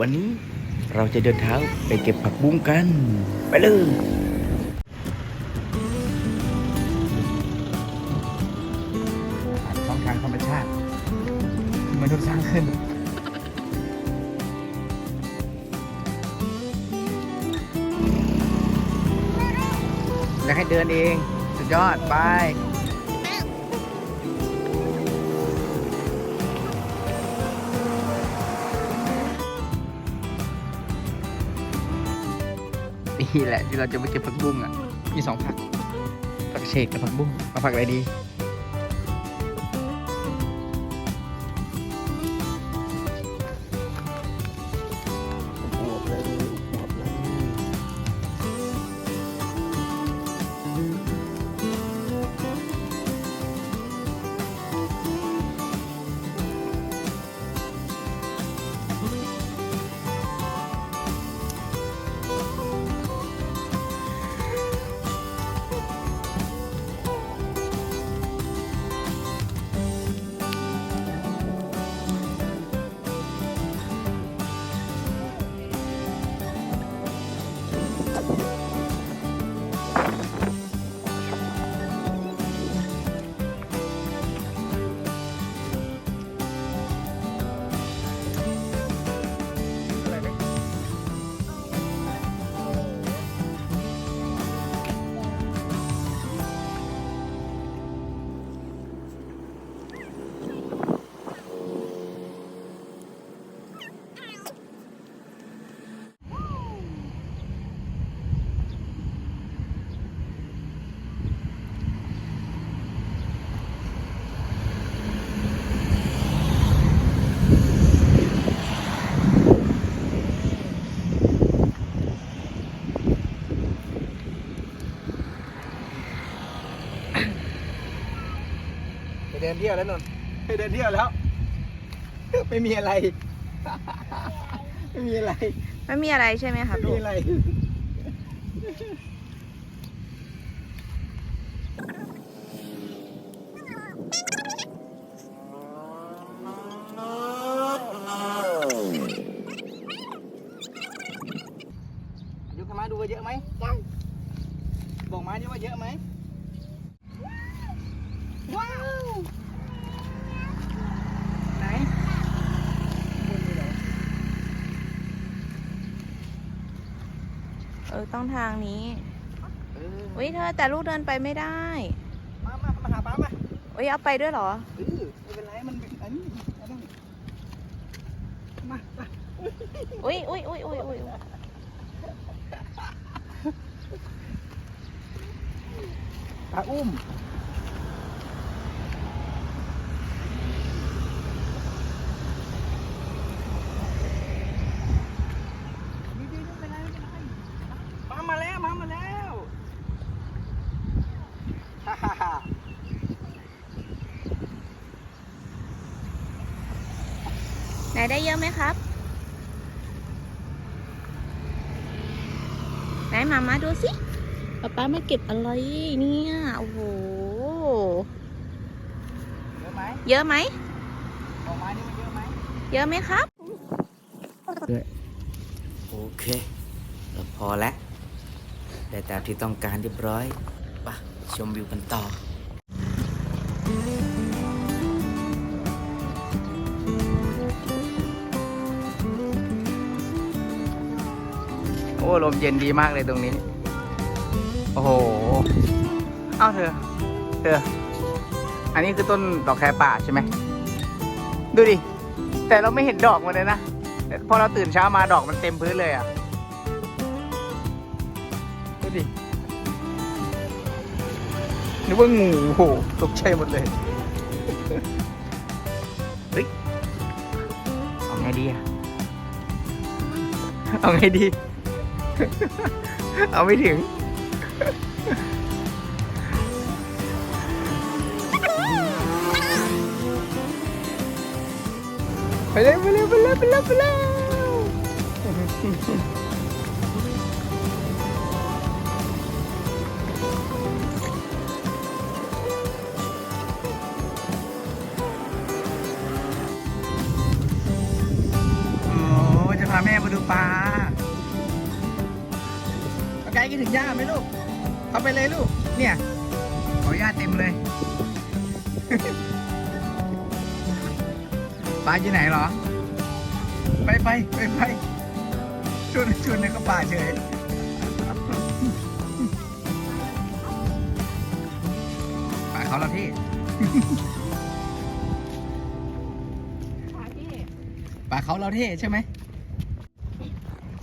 วันนี้เราจะเดินเท้าไปเก็บผักบุ้งกัน ไปเลยช่องทางธรรมชาติที่มนุษย์สร้างขึ้น แล้วให้เดินเอง สุดยอด ไป แหละที่เราจะไปเก็บผักบุ้งอะ มีสองผักผักเฉกกับผักบุ้งมาผักอะไรดี เดินเที่ยวแล้วนนท์ไปเดินเที่ยวแล้ว ไม่มีอะไร ไม่มีอะไร ไม่มีอะไรใช่ไหมครับไม่ลูมีก อะไร ยกขึ้นมาดูว่าเยอะไหมบอกมาดิว่าเยอะไหมว้าว ไหนบนนี่เหรอ เออต้องทางนี้เอออุ้ยเธอแต่ลูกเดินไปไม่ได้มามามาหาป้ามาอุ้ยเอาไปด้วยเหรอเออไม่เป็นไรมันเป็นอันนี้อันนั้นมามาอุ้ยอุ้ยอุ้ยอุ้ยอุ้ยปลาอุ้ม ดีๆไม่เป็นไรไม่เป็นไรมามาแล้ว มามาแล้วฮ่าฮ่าฮ่า ไหนได้เยอะไหมครับ ไห นมามาดูสิป๊าป๊ามาเก็บอะไรเนี่ยโอ้โหเยอะไหมเยอะไหมบอกมานี่มันเยอะไหมเยอะไหมครับโอเคเราพอแล้วได้ตามที่ต้องการเรียบร้อยไปะชมวิวกันต่อ อ้ลมเย็นดีมากเลยตรงนี้ โอ้โห เอ้าเธอ เธอ อันนี้คือต้นดอกแครป่าใช่ไหม ดูดิ แต่เราไม่เห็นดอกมันเลยนะพอเราตื่นเช้ามาดอกมันเต็มพื้นเลยอะ ดูดิ นึกว่างูโอ้โหตกใจหมดเลย เฮ้ย เอาไงดีอะเอาไงดี เอาไม่ถึง ไปเลยไปเลยไปเลยไปเลยไปเลย ปลาไก่กินถึงหญ้าไหมลูก เอาไปเลยลูก เนี่ย ขอหญ้าเต็มเลยปลาอยู่ไหนหรอ ไปไปไปไปชวนชวนในก็ป่าเฉยป่าเขาเราเท่ปลาเขาเราเท่ใช่ไหม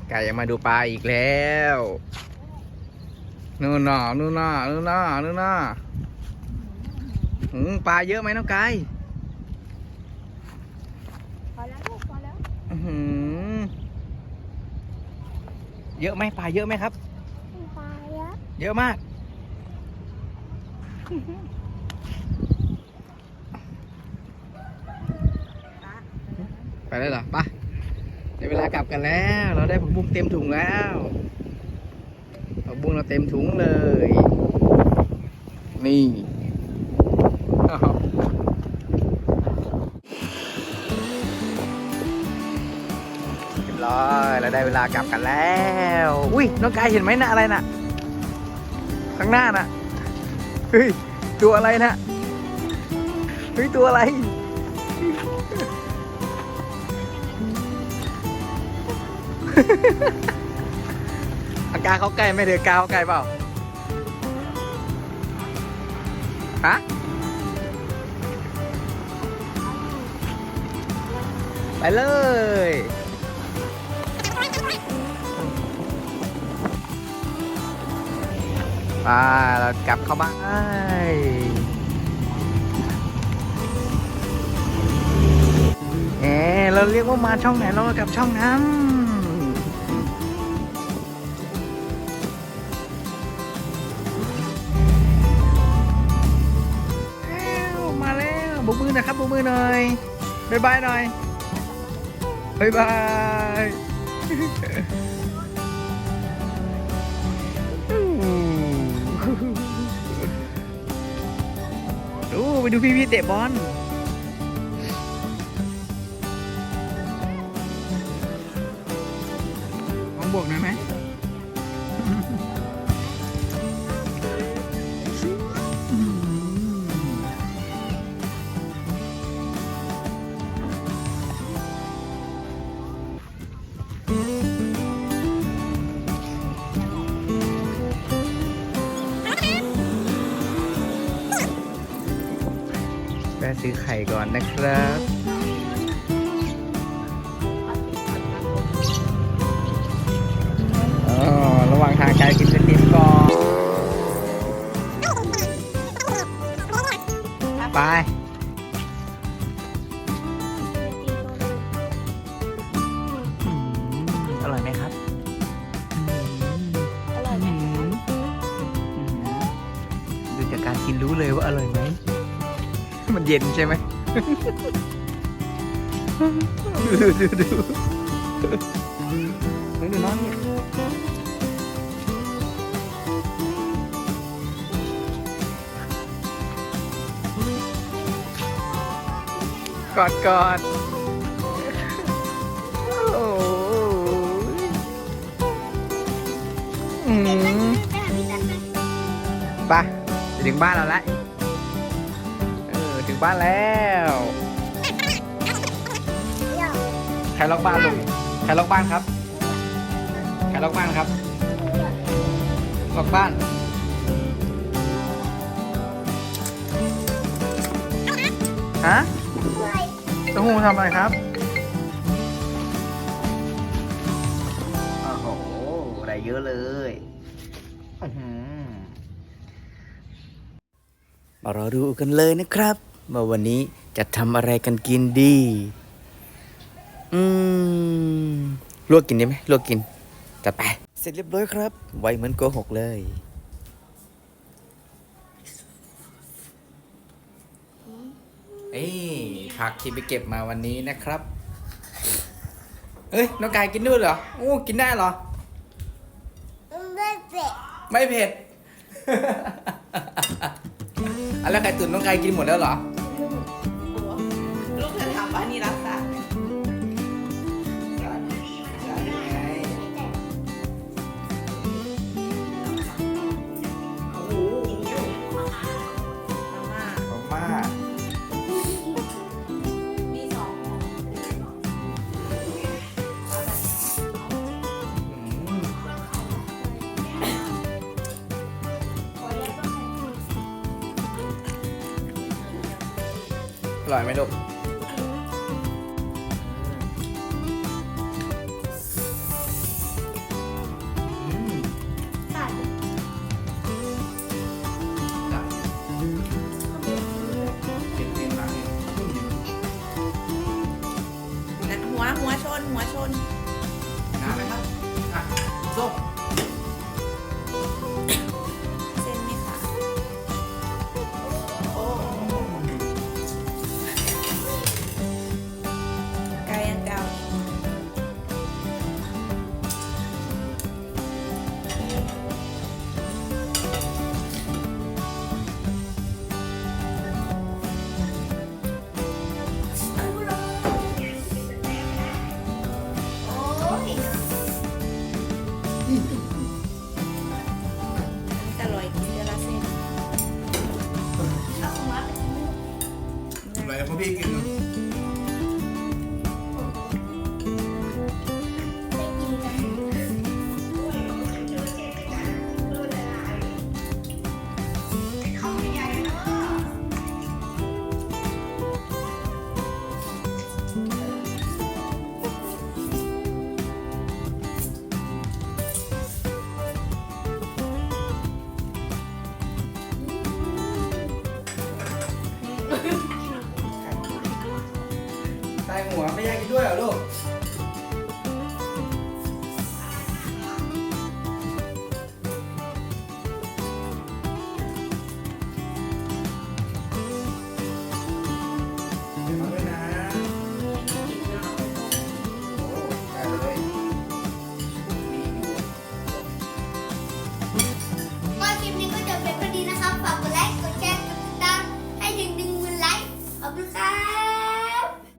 ไก่ยังมาดูปลาอีกแล้ว นู่นน่ะนู่นน่ะนู่นน่ะนู่นน่ะหืมปลาเยอะไหมน้องไก่พอแล้วลูกพอแล้วอื้อหือเยอะไหมปลาเยอะไหมครับ ปลาเยอะเยอะมาก ไปได้เหรอไปเดี๋ยวเวลากลับกันแล้ว เราได้ผักบุ้งเต็มถุงแล้ว ผักบุ้งเราเต็มถุงเลย นี่เรียบร้อยเราได้เวลากลับกันแล้ว อุ้ยน้องกายเห็นไหมนะอะไรน่ะข้างหน้าน่ะเฮ้ยตัวอะไรนะเฮ้ยตัวอะไร กาเขาใกล้ไม่เดือกาเขาใกล้เปล่าฮะไปเลยไปเรากลับเข้าบ้านเออเราเรียกว่ามาช่องไหนเรากลับช่องนั้น แล้วบุกมือหนะครับบุกมือหน่อยบายบายหน่อยบายบายดูไปดูพี่พี่เตะบอล ซื้อไข่ก่อนนะครับอ๋อระหว่างทางไกลกินสติมก่อน ไปอืมอร่อยไหมครับ อร่อยไหมอืมอืมดูจากการกินรู้เลยว่าอร่อยไหมมัน เย็นใช่ไหมดูดูดูดูน้องนี่กอดกอดโอ้ยอืมไปถึงบ้านเราแล้ว บ้านแล้วใครล็อกบ้านลูกใครล็อกบ้านครับใครล็อกบ้านครับล็อกบ้านฮะเต้าหู้ทำอะไรครับโอ้โหได้เยอะเลยอื้อหือมารอดูกันเลยนะครับ ว่าวันนี้จะทำอะไรกันกินดี อืม ลวกกินได้ไหมลวกกินจัดไป เสร็จเรียบร้อยครับ ไวเหมือนโกหกเลย เอ้ยผักที่ไปเก็บมาวันนี้นะครับ เอ้ย น้องกายกินด้วยเหรอ โอ้ กินได้เหรอ ไม่เผ็ดอะแล้วไก่ตุ๋นน้องไก่กินหมดแล้วเหรอ อร่อยไหมลูก 一道羊肉。